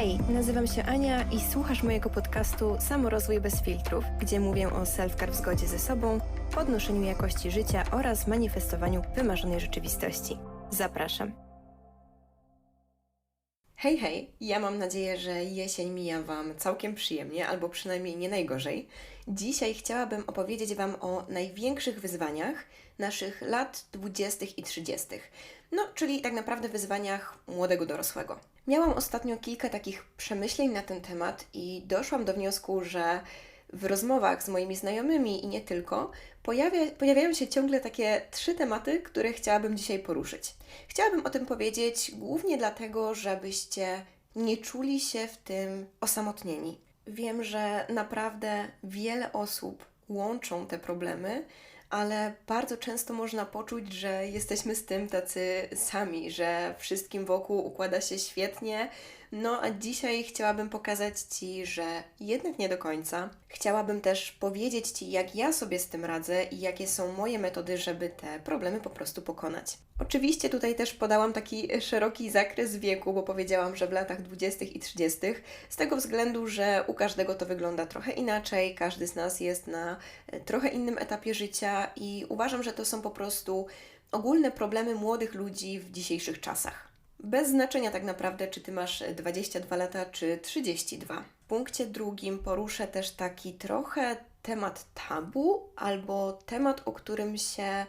Hej, nazywam się Ania i słuchasz mojego podcastu Samorozwój bez filtrów, gdzie mówię o self-care w zgodzie ze sobą, podnoszeniu jakości życia oraz manifestowaniu wymarzonej rzeczywistości. Zapraszam. Hej, hej! Ja mam nadzieję, że jesień mija Wam całkiem przyjemnie, albo przynajmniej nie najgorzej. Dzisiaj chciałabym opowiedzieć Wam o największych wyzwaniach naszych lat 20. i 30. No, czyli tak naprawdę wyzwaniach młodego dorosłego. Miałam ostatnio kilka takich przemyśleń na ten temat i doszłam do wniosku, że w rozmowach z moimi znajomymi i nie tylko pojawia, pojawiają się ciągle takie trzy tematy, które chciałabym dzisiaj poruszyć. Chciałabym o tym powiedzieć głównie dlatego, żebyście nie czuli się w tym osamotnieni. Wiem, że naprawdę wiele osób łączą te problemy, ale bardzo często można poczuć, że jesteśmy z tym tacy sami, że wszystkim wokół układa się świetnie. No a dzisiaj chciałabym pokazać Ci, że jednak nie do końca. Chciałabym też powiedzieć Ci, jak ja sobie z tym radzę i jakie są moje metody, żeby te problemy po prostu pokonać. Oczywiście tutaj też podałam taki szeroki zakres wieku, bo powiedziałam, że w latach 20. i 30. z tego względu, że u każdego to wygląda trochę inaczej, każdy z nas jest na e, trochę innym etapie życia i uważam, że to są po prostu ogólne problemy młodych ludzi w dzisiejszych czasach. Bez znaczenia tak naprawdę, czy ty masz 22 lata, czy 32. W punkcie drugim poruszę też taki trochę temat tabu, albo temat, o którym się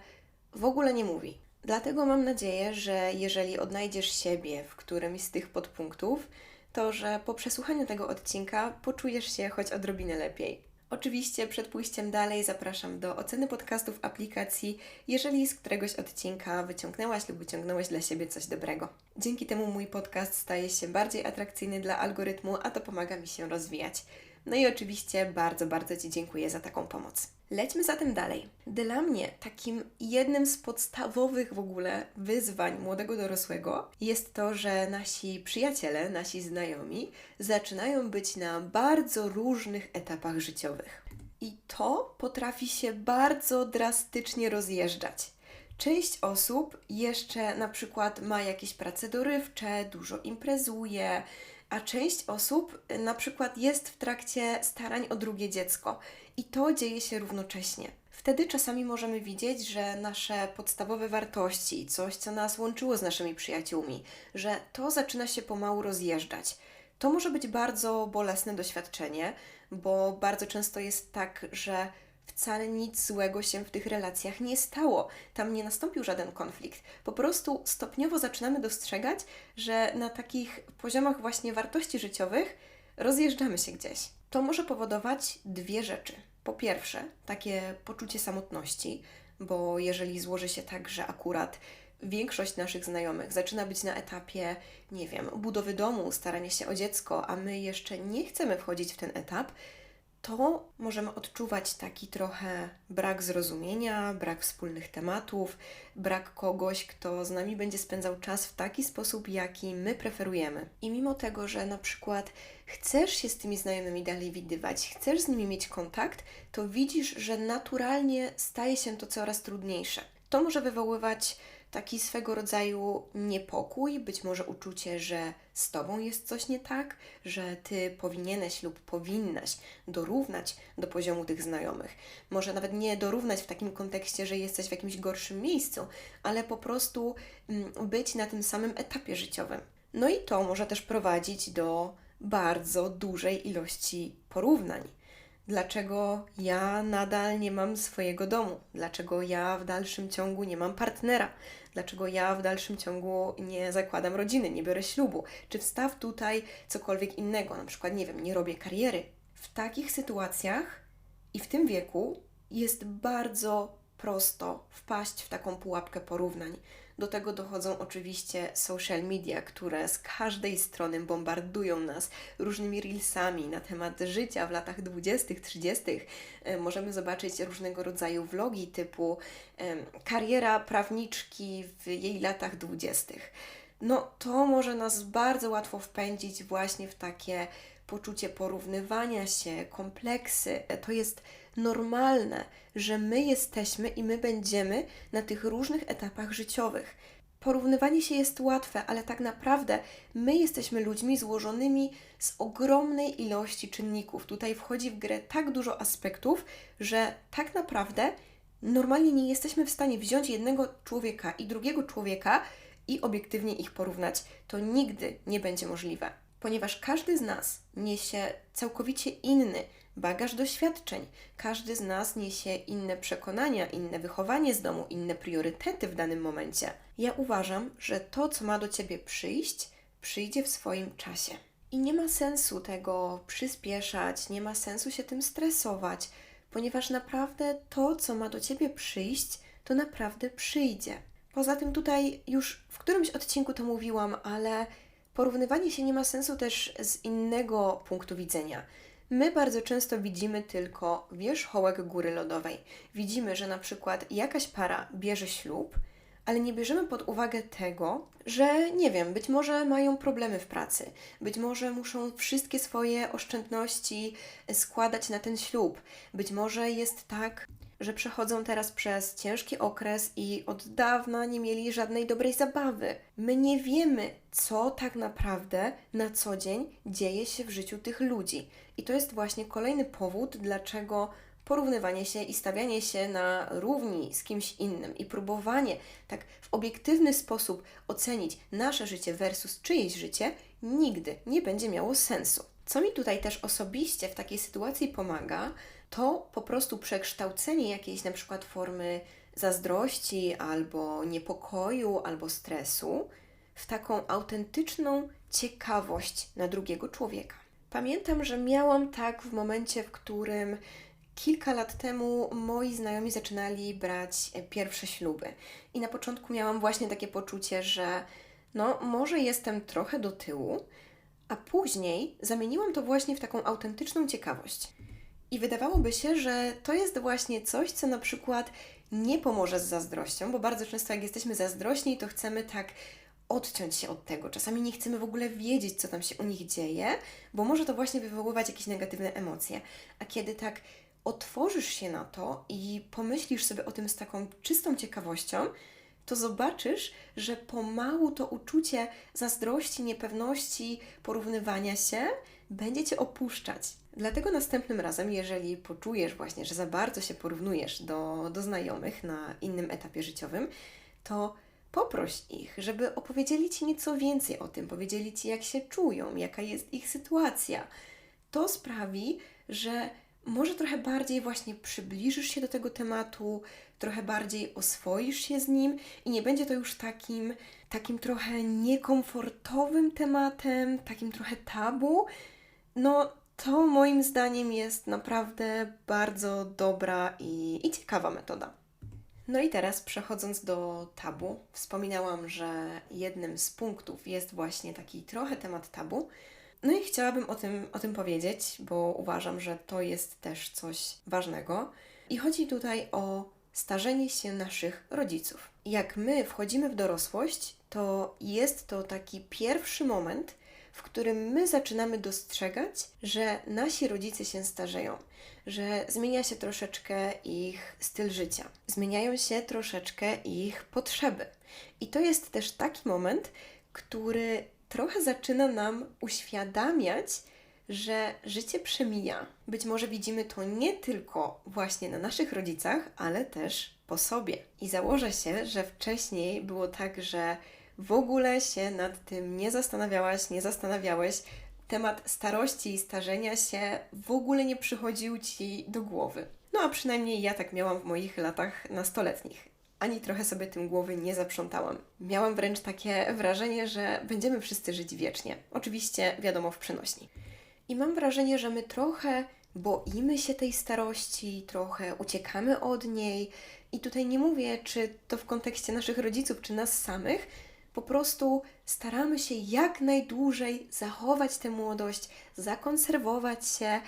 w ogóle nie mówi. Dlatego mam nadzieję, że jeżeli odnajdziesz siebie w którymś z tych podpunktów, to że po przesłuchaniu tego odcinka poczujesz się choć odrobinę lepiej. Oczywiście przed pójściem dalej zapraszam do oceny podcastów aplikacji, jeżeli z któregoś odcinka wyciągnęłaś lub wyciągnąłeś dla siebie coś dobrego. Dzięki temu mój podcast staje się bardziej atrakcyjny dla algorytmu, a to pomaga mi się rozwijać. No i oczywiście bardzo, bardzo Ci dziękuję za taką pomoc. Lećmy zatem dalej. Dla mnie takim jednym z podstawowych w ogóle wyzwań młodego dorosłego jest to, że nasi przyjaciele, nasi znajomi zaczynają być na bardzo różnych etapach życiowych. I to potrafi się bardzo drastycznie rozjeżdżać. Część osób jeszcze na przykład ma jakieś prace dorywcze, dużo imprezuje, a część osób na przykład jest w trakcie starań o drugie dziecko i to dzieje się równocześnie. Wtedy czasami możemy widzieć, że nasze podstawowe wartości, coś co nas łączyło z naszymi przyjaciółmi, że to zaczyna się pomału rozjeżdżać. To może być bardzo bolesne doświadczenie, bo bardzo często jest tak, że wcale nic złego się w tych relacjach nie stało. Tam nie nastąpił żaden konflikt. Po prostu stopniowo zaczynamy dostrzegać, że na takich poziomach właśnie wartości życiowych rozjeżdżamy się gdzieś. To może powodować dwie rzeczy. Po pierwsze, takie poczucie samotności, bo jeżeli złoży się tak, że akurat większość naszych znajomych zaczyna być na etapie, nie wiem, budowy domu, starania się o dziecko, a my jeszcze nie chcemy wchodzić w ten etap, to możemy odczuwać taki trochę brak zrozumienia, brak wspólnych tematów, brak kogoś, kto z nami będzie spędzał czas w taki sposób, jaki my preferujemy. I mimo tego, że na przykład chcesz się z tymi znajomymi dalej widywać, chcesz z nimi mieć kontakt, to widzisz, że naturalnie staje się to coraz trudniejsze. To może wywoływać taki swego rodzaju niepokój, być może uczucie, że z tobą jest coś nie tak, że ty powinieneś lub powinnaś dorównać do poziomu tych znajomych. Może nawet nie dorównać w takim kontekście, że jesteś w jakimś gorszym miejscu, ale po prostu mm, być na tym samym etapie życiowym. No i to może też prowadzić do bardzo dużej ilości porównań dlaczego ja nadal nie mam swojego domu, dlaczego ja w dalszym ciągu nie mam partnera, dlaczego ja w dalszym ciągu nie zakładam rodziny, nie biorę ślubu, czy wstaw tutaj cokolwiek innego, na przykład, nie wiem, nie robię kariery. W takich sytuacjach i w tym wieku jest bardzo prosto wpaść w taką pułapkę porównań. Do tego dochodzą oczywiście social media, które z każdej strony bombardują nas różnymi reelsami na temat życia w latach 20., 30. E, możemy zobaczyć różnego rodzaju vlogi typu kariera prawniczki w jej latach 20. No, to może nas bardzo łatwo wpędzić właśnie w takie poczucie porównywania się, kompleksy. To jest normalne, że my jesteśmy i my będziemy na tych różnych etapach życiowych. porównywanie się jest łatwe, ale tak naprawdę my jesteśmy ludźmi złożonymi z ogromnej ilości czynników. Tutaj wchodzi w grę tak dużo aspektów, że tak naprawdę normalnie nie jesteśmy w stanie wziąć jednego człowieka i drugiego człowieka i obiektywnie ich porównać. To nigdy nie będzie możliwe, ponieważ każdy z nas niesie całkowicie inny bagaż doświadczeń. Każdy z nas niesie inne przekonania, inne wychowanie z domu, inne priorytety w danym momencie. Ja uważam, że to, co ma do ciebie przyjść, przyjdzie w swoim czasie. I nie ma sensu tego przyspieszać, nie ma sensu się tym stresować, ponieważ naprawdę to, co ma do ciebie przyjść, to naprawdę przyjdzie. Poza tym, tutaj już w którymś odcinku to mówiłam, ale porównywanie się nie ma sensu też z innego punktu widzenia. My bardzo często widzimy tylko wierzchołek góry lodowej. Widzimy, że na przykład jakaś para bierze ślub, ale nie bierzemy pod uwagę tego, że nie wiem, być może mają problemy w pracy, być może muszą wszystkie swoje oszczędności składać na ten ślub, być może jest tak, że przechodzą teraz przez ciężki okres i od dawna nie mieli żadnej dobrej zabawy. My nie wiemy, co tak naprawdę na co dzień dzieje się w życiu tych ludzi. I to jest właśnie kolejny powód, dlaczego porównywanie się i stawianie się na równi z kimś innym i próbowanie tak w obiektywny sposób ocenić nasze życie versus czyjeś życie nigdy nie będzie miało sensu. Co mi tutaj też osobiście w takiej sytuacji pomaga, to po prostu przekształcenie jakiejś na przykład formy zazdrości albo niepokoju albo stresu w taką autentyczną ciekawość na drugiego człowieka. Pamiętam, że miałam tak w momencie, w którym kilka lat temu moi znajomi zaczynali brać pierwsze śluby. I na początku miałam właśnie takie poczucie, że no, może jestem trochę do tyłu, a później zamieniłam to właśnie w taką autentyczną ciekawość. I wydawałoby się, że to jest właśnie coś, co na przykład nie pomoże z zazdrością, bo bardzo często jak jesteśmy zazdrośni, to chcemy tak odciąć się od tego. Czasami nie chcemy w ogóle wiedzieć, co tam się u nich dzieje, bo może to właśnie wywoływać jakieś negatywne emocje. A kiedy tak otworzysz się na to i pomyślisz sobie o tym z taką czystą ciekawością, to zobaczysz, że pomału to uczucie zazdrości, niepewności, porównywania się będzie cię opuszczać. Dlatego następnym razem, jeżeli poczujesz właśnie, że za bardzo się porównujesz do, do znajomych na innym etapie życiowym, to poproś ich, żeby opowiedzieli ci nieco więcej o tym, powiedzieli ci, jak się czują, jaka jest ich sytuacja. To sprawi, że może trochę bardziej właśnie przybliżysz się do tego tematu, trochę bardziej oswoisz się z nim i nie będzie to już takim, takim trochę niekomfortowym tematem, takim trochę tabu. No, to moim zdaniem jest naprawdę bardzo dobra i, i ciekawa metoda. No i teraz przechodząc do tabu, wspominałam, że jednym z punktów jest właśnie taki trochę temat tabu. No i chciałabym o tym, o tym powiedzieć, bo uważam, że to jest też coś ważnego. I chodzi tutaj o starzenie się naszych rodziców. Jak my wchodzimy w dorosłość, to jest to taki pierwszy moment, w którym my zaczynamy dostrzegać, że nasi rodzice się starzeją, że zmienia się troszeczkę ich styl życia, zmieniają się troszeczkę ich potrzeby. I to jest też taki moment, który trochę zaczyna nam uświadamiać, że życie przemija. Być może widzimy to nie tylko właśnie na naszych rodzicach, ale też po sobie. I założę się, że wcześniej było tak, że w ogóle się nad tym nie zastanawiałaś, nie zastanawiałeś. Temat starości i starzenia się w ogóle nie przychodził ci do głowy. No a przynajmniej ja tak miałam w moich latach nastoletnich. Ani trochę sobie tym głowy nie zaprzątałam. Miałam wręcz takie wrażenie, że będziemy wszyscy żyć wiecznie. Oczywiście, wiadomo, w przenośni. I mam wrażenie, że my trochę boimy się tej starości, trochę uciekamy od niej. I tutaj nie mówię, czy to w kontekście naszych rodziców, czy nas samych, po prostu staramy się jak najdłużej zachować tę młodość, zakonserwować się,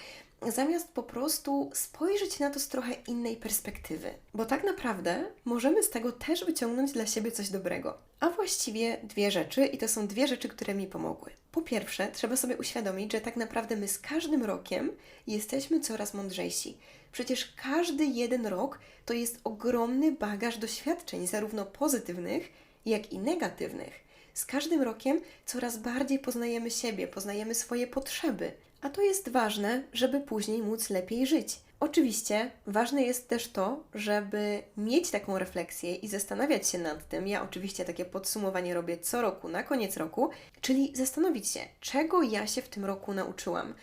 zamiast po prostu spojrzeć na to z trochę innej perspektywy. Bo tak naprawdę możemy z tego też wyciągnąć dla siebie coś dobrego. A właściwie dwie rzeczy, i to są dwie rzeczy, które mi pomogły. Po pierwsze, trzeba sobie uświadomić, że tak naprawdę my z każdym rokiem jesteśmy coraz mądrzejsi. Przecież każdy jeden rok to jest ogromny bagaż doświadczeń, zarówno pozytywnych, jak i negatywnych. Z każdym rokiem coraz bardziej poznajemy siebie, poznajemy swoje potrzeby, a to jest ważne, żeby później móc lepiej żyć. Oczywiście ważne jest też to, żeby mieć taką refleksję i zastanawiać się nad tym. Ja oczywiście takie podsumowanie robię co roku, na koniec roku, czyli zastanowić się, czego ja się w tym roku nauczyłam,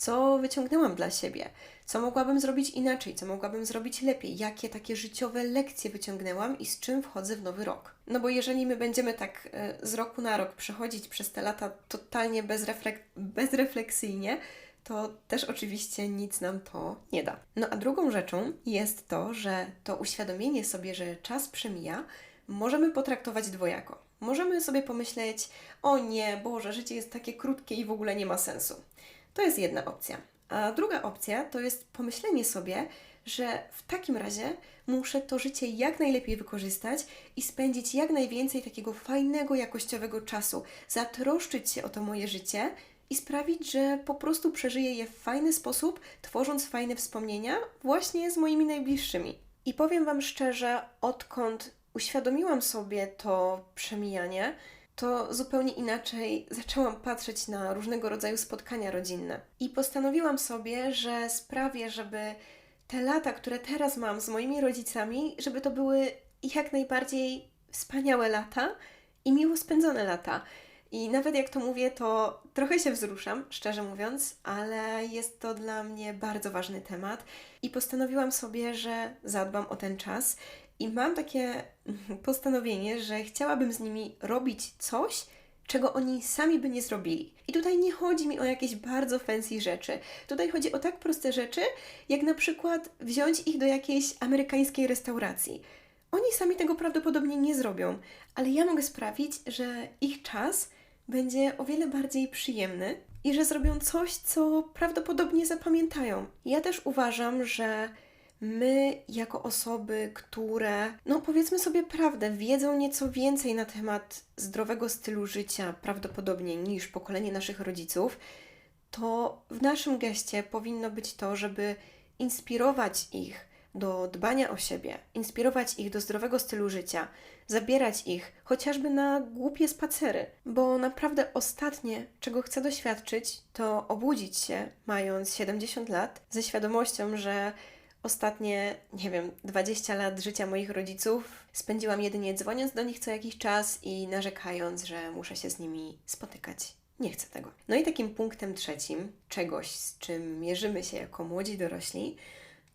co wyciągnęłam dla siebie, co mogłabym zrobić inaczej, co mogłabym zrobić lepiej, jakie takie życiowe lekcje wyciągnęłam i z czym wchodzę w nowy rok. No bo jeżeli my będziemy tak e, z roku na rok przechodzić przez te lata totalnie bezreflek- bezrefleksyjnie, to też oczywiście nic nam to nie da. No a drugą rzeczą jest to, że to uświadomienie sobie, że czas przemija, możemy potraktować dwojako. Możemy sobie pomyśleć, o nie, Boże, życie jest takie krótkie i w ogóle nie ma sensu. To jest jedna opcja. A druga opcja to jest pomyślenie sobie, że w takim razie muszę to życie jak najlepiej wykorzystać i spędzić jak najwięcej takiego fajnego, jakościowego czasu, zatroszczyć się o to moje życie i sprawić, że po prostu przeżyję je w fajny sposób, tworząc fajne wspomnienia właśnie z moimi najbliższymi. I powiem Wam szczerze, odkąd uświadomiłam sobie to przemijanie, to zupełnie inaczej zaczęłam patrzeć na różnego rodzaju spotkania rodzinne. I postanowiłam sobie, że sprawię, żeby te lata, które teraz mam z moimi rodzicami, żeby to były jak najbardziej wspaniałe lata i miło spędzone lata. I nawet jak to mówię, to trochę się wzruszam, szczerze mówiąc, ale jest to dla mnie bardzo ważny temat i postanowiłam sobie, że zadbam o ten czas i mam takie postanowienie, że chciałabym z nimi robić coś, czego oni sami by nie zrobili. I tutaj nie chodzi mi o jakieś bardzo fancy rzeczy. Tutaj chodzi o tak proste rzeczy, jak na przykład wziąć ich do jakiejś amerykańskiej restauracji. Oni sami tego prawdopodobnie nie zrobią, ale ja mogę sprawić, że ich czas będzie o wiele bardziej przyjemny i że zrobią coś, co prawdopodobnie zapamiętają. Ja też uważam, że my, jako osoby, które, no powiedzmy sobie prawdę, wiedzą nieco więcej na temat zdrowego stylu życia, prawdopodobnie niż pokolenie naszych rodziców, to w naszym geście powinno być to, żeby inspirować ich do dbania o siebie, inspirować ich do zdrowego stylu życia, zabierać ich chociażby na głupie spacery, bo naprawdę ostatnie, czego chcę doświadczyć, to obudzić się, mając 70 lat, ze świadomością, że ostatnie, nie wiem, 20 lat życia moich rodziców spędziłam jedynie dzwoniąc do nich co jakiś czas i narzekając, że muszę się z nimi spotykać. Nie chcę tego. No i takim punktem trzecim, czegoś, z czym mierzymy się jako młodzi dorośli,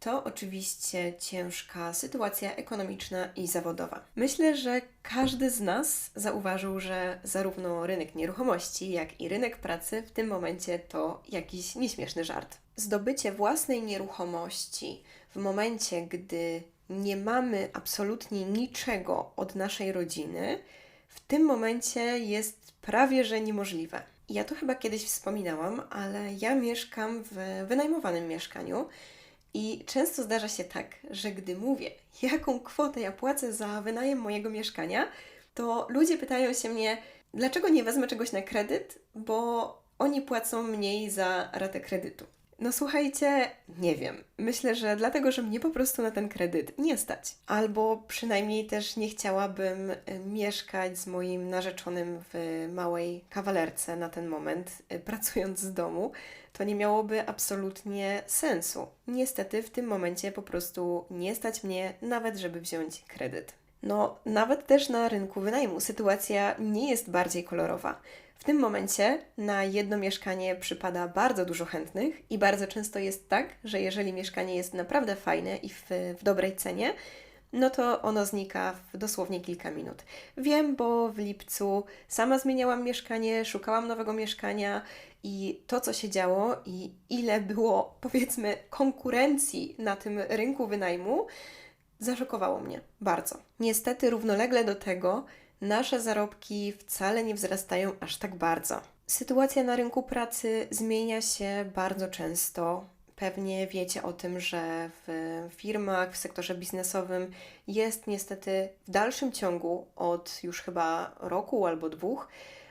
to oczywiście ciężka sytuacja ekonomiczna i zawodowa. Myślę, że każdy z nas zauważył, że zarówno rynek nieruchomości, jak i rynek pracy w tym momencie to jakiś nieśmieszny żart. Zdobycie własnej nieruchomości w momencie, gdy nie mamy absolutnie niczego od naszej rodziny, w tym momencie jest prawie że niemożliwe. Ja to chyba kiedyś wspominałam, ale ja mieszkam w wynajmowanym mieszkaniu i często zdarza się tak, że gdy mówię, jaką kwotę ja płacę za wynajem mojego mieszkania, to ludzie pytają się mnie, dlaczego nie wezmę czegoś na kredyt, bo oni płacą mniej za ratę kredytu. No słuchajcie, nie wiem. Myślę, że dlatego, że mnie po prostu na ten kredyt nie stać. Albo przynajmniej też nie chciałabym y, mieszkać z moim narzeczonym w małej kawalerce na ten moment, y, pracując z domu. To nie miałoby absolutnie sensu. Niestety w tym momencie po prostu nie stać mnie nawet, żeby wziąć kredyt. No, nawet też na rynku wynajmu sytuacja nie jest bardziej kolorowa. W tym momencie na jedno mieszkanie przypada bardzo dużo chętnych i bardzo często jest tak, że jeżeli mieszkanie jest naprawdę fajne i w, w dobrej cenie, no to ono znika w dosłownie kilka minut. Wiem, bo w lipcu sama zmieniałam mieszkanie, szukałam nowego mieszkania i to, co się działo i ile było, powiedzmy, konkurencji na tym rynku wynajmu, zaszokowało mnie bardzo. Niestety, równolegle do tego, nasze zarobki wcale nie wzrastają aż tak bardzo. Sytuacja na rynku pracy zmienia się bardzo często. Pewnie wiecie o tym, że w firmach, w sektorze biznesowym jest niestety w dalszym ciągu od już chyba roku albo dwóch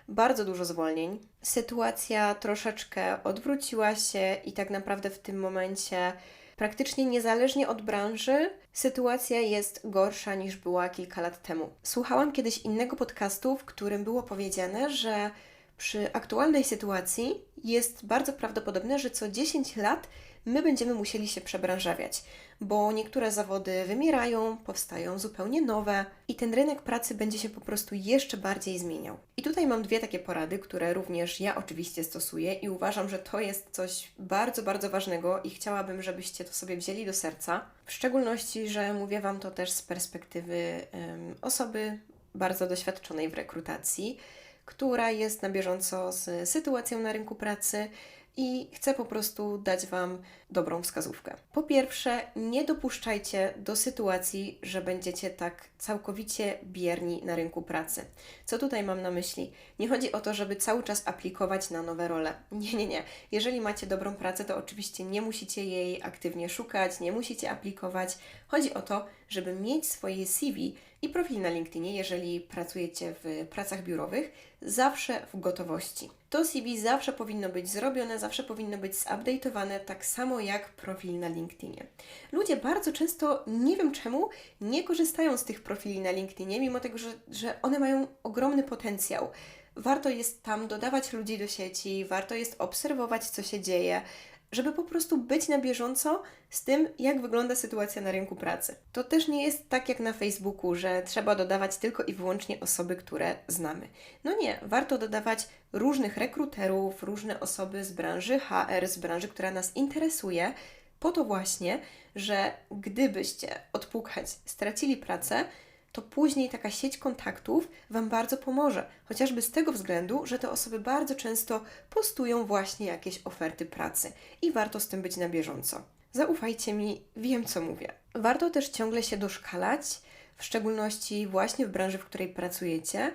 bardzo dużo zwolnień. Sytuacja troszeczkę odwróciła się i tak naprawdę w tym momencie Praktycznie niezależnie od branży, sytuacja jest gorsza niż była kilka lat temu. Słuchałam kiedyś innego podcastu, w którym było powiedziane, że przy aktualnej sytuacji jest bardzo prawdopodobne, że co 10 lat my będziemy musieli się przebranżawiać, bo niektóre zawody wymierają, powstają zupełnie nowe i ten rynek pracy będzie się po prostu jeszcze bardziej zmieniał. I tutaj mam dwie takie porady, które również ja oczywiście stosuję i uważam, że to jest coś bardzo, bardzo ważnego i chciałabym, żebyście to sobie wzięli do serca. W szczególności, że mówię Wam to też z perspektywy osoby bardzo doświadczonej w rekrutacji która jest na bieżąco z sytuacją na rynku pracy i chcę po prostu dać Wam dobrą wskazówkę. Po pierwsze, nie dopuszczajcie do sytuacji, że będziecie tak całkowicie bierni na rynku pracy. Co tutaj mam na myśli? Nie chodzi o to, żeby cały czas aplikować na nowe role. Nie, nie, nie. Jeżeli macie dobrą pracę, to oczywiście nie musicie jej aktywnie szukać, nie musicie aplikować. Chodzi o to, żeby mieć swoje CV i profil na LinkedInie, jeżeli pracujecie w pracach biurowych, zawsze w gotowości. To CV zawsze powinno być zrobione, zawsze powinno być zupdate'owane, tak samo jak profil na LinkedInie. Ludzie bardzo często, nie wiem czemu, nie korzystają z tych profili na LinkedInie, mimo tego, że, że one mają ogromny potencjał. Warto jest tam dodawać ludzi do sieci, warto jest obserwować, co się dzieje, żeby po prostu być na bieżąco z tym, jak wygląda sytuacja na rynku pracy. To też nie jest tak jak na Facebooku, że trzeba dodawać tylko i wyłącznie osoby, które znamy. No nie, warto dodawać różnych rekruterów, różne osoby z branży HR, z branży, która nas interesuje, po to właśnie, że gdybyście odpukać stracili pracę, to później taka sieć kontaktów Wam bardzo pomoże. Chociażby z tego względu, że te osoby bardzo często postują właśnie jakieś oferty pracy i warto z tym być na bieżąco. Zaufajcie mi, wiem co mówię. Warto też ciągle się doszkalać, w szczególności właśnie w branży, w której pracujecie,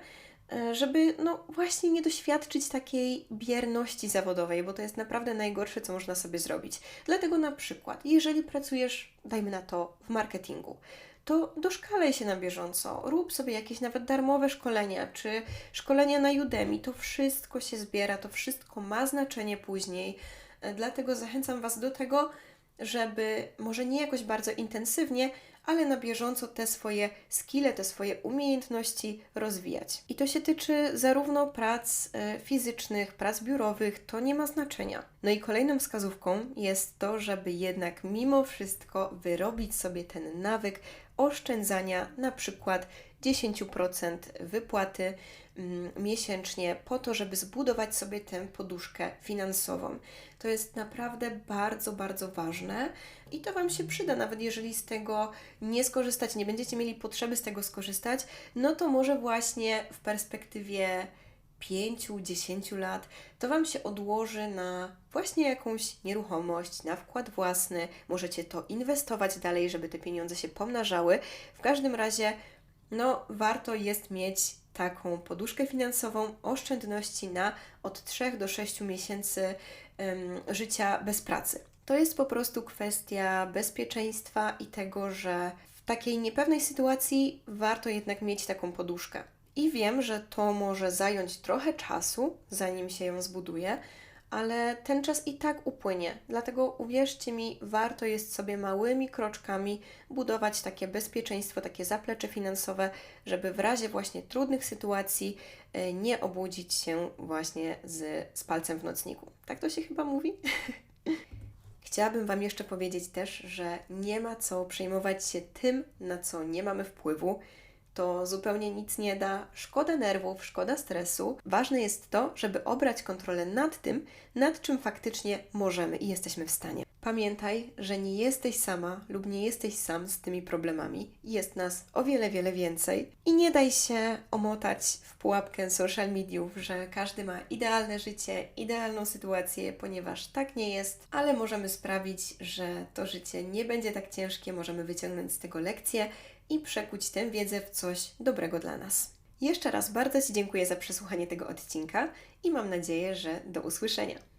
e, żeby no właśnie nie doświadczyć takiej bierności zawodowej, bo to jest naprawdę najgorsze, co można sobie zrobić. Dlatego na przykład, jeżeli pracujesz, dajmy na to, w marketingu, to doszkalej się na bieżąco. Rób sobie jakieś nawet darmowe szkolenia, czy szkolenia na Udemy. To wszystko się zbiera, to wszystko ma znaczenie później. E, dlatego zachęcam Was do tego, żeby może nie jakoś bardzo intensywnie, ale na bieżąco te swoje skille, te swoje umiejętności rozwijać. I to się tyczy zarówno prac e, fizycznych, prac biurowych, to nie ma znaczenia. No i kolejną wskazówką jest to, żeby jednak mimo wszystko wyrobić sobie ten nawyk oszczędzania na przykład 10% wypłaty mm, miesięcznie po to, żeby zbudować sobie tę poduszkę finansową. To jest naprawdę bardzo, bardzo ważne i to Wam się przyda, nawet jeżeli z tego nie skorzystać, nie będziecie mieli potrzeby z tego skorzystać, no to może właśnie w perspektywie 5-10 lat, to Wam się odłoży na właśnie jakąś nieruchomość, na wkład własny. Możecie to inwestować dalej, żeby te pieniądze się pomnażały. W każdym razie, no, warto jest mieć taką poduszkę finansową, oszczędności na od 3 do 6 miesięcy ym, życia bez pracy. To jest po prostu kwestia bezpieczeństwa i tego, że w takiej niepewnej sytuacji warto jednak mieć taką poduszkę. I wiem, że to może zająć trochę czasu, zanim się ją zbuduje, ale ten czas i tak upłynie. Dlatego uwierzcie mi, warto jest sobie małymi kroczkami budować takie bezpieczeństwo, takie zaplecze finansowe, żeby w razie właśnie trudnych sytuacji e, nie obudzić się właśnie z, z palcem w nocniku. Tak to się chyba mówi? Chciałabym Wam jeszcze powiedzieć też, że nie ma co przejmować się tym, na co nie mamy wpływu to zupełnie nic nie da, szkoda nerwów, szkoda stresu. Ważne jest to, żeby obrać kontrolę nad tym, nad czym faktycznie możemy i jesteśmy w stanie. Pamiętaj, że nie jesteś sama lub nie jesteś sam z tymi problemami. Jest nas o wiele, wiele więcej. I nie daj się omotać w pułapkę social mediów, że każdy ma idealne życie, idealną sytuację, ponieważ tak nie jest, ale możemy sprawić, że to życie nie będzie tak ciężkie, możemy wyciągnąć z tego lekcje i przekuć tę wiedzę w coś dobrego dla nas. Jeszcze raz bardzo Ci dziękuję za przesłuchanie tego odcinka i mam nadzieję, że do usłyszenia.